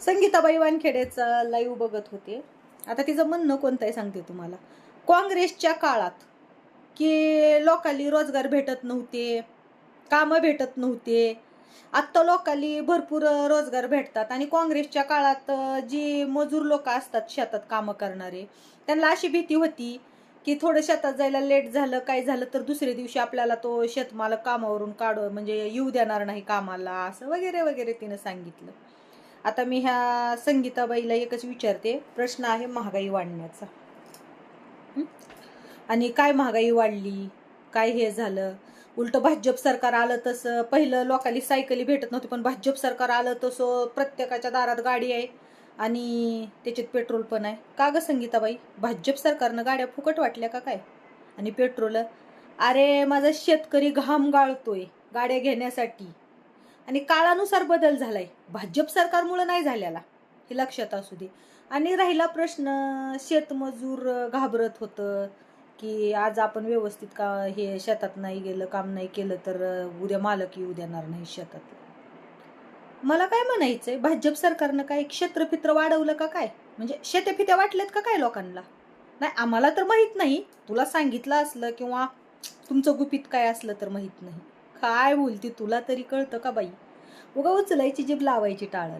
Sangeetabai वानखेडेचा live बघत होते. आता तिचं म्हणणं कोणतं आहे सांगते तुम्हाला. काँग्रेसच्या काळात की लोकांनी रोजगार भेटत नव्हते कामं भेटत नव्हते. आत्ता लोकांनी भरपूर रोजगार भेटतात आणि काँग्रेसच्या काळात जी मजूर लोक असतात शेतात कामं करणारे त्यांना अशी भीती होती की थोडं शेतात जायला लेट झालं काय झालं तर दुसऱ्या दिवशी आपल्याला तो शेतमाल कामावरून काढ म्हणजे येऊ देणार नाही कामाला असं वगैरे वगैरे तिनं सांगितलं. आता मी ह्या संगीताबाईला एकच विचारते. प्रश्न आहे महागाई वाढण्याचा. आणि काय महागाई वाढली? काय हे झालं? उलट भाजप सरकार आलं तसं. पहिलं लोकांनी सायकली भेटत नव्हती पण भाजप सरकार आलं तसं प्रत्येकाच्या दारात गाडी आहे. आणि त्याच्यात पेट्रोल पण आहे. का ग संगीताबाई? भाजप सरकारनं गाड्या फुकट वाटल्या का काय? आणि पेट्रोल? अरे माझा शेतकरी घाम गाळतोय गाड्या घेण्यासाठी. आणि काळानुसार बदल झालाय. भाजप सरकारमुळं नाही झालेला हे लक्षात असू दे. आणि राहिला प्रश्न शेतमजूर घाबरत होतं की आज आपण व्यवस्थित का हे शेतात नाही गेलं काम नाही केलं तर उद्या मालक येऊ देणार नाही शेतात. मला काय म्हणायचंय भाजप सरकारनं काय क्षेत्रफित्र वाढवलं का काय? म्हणजे शेत्याफित्या वाटल्यात का काय लोकांना? नाही आम्हाला तर माहीत नाही. तुला सांगितलं असलं किंवा तुमचं गुपित काय असलं तर माहीत नाही. काय बोलती तुला तरी कळतं का बाई? उगा उचलायची जीभ लावायची टाळाला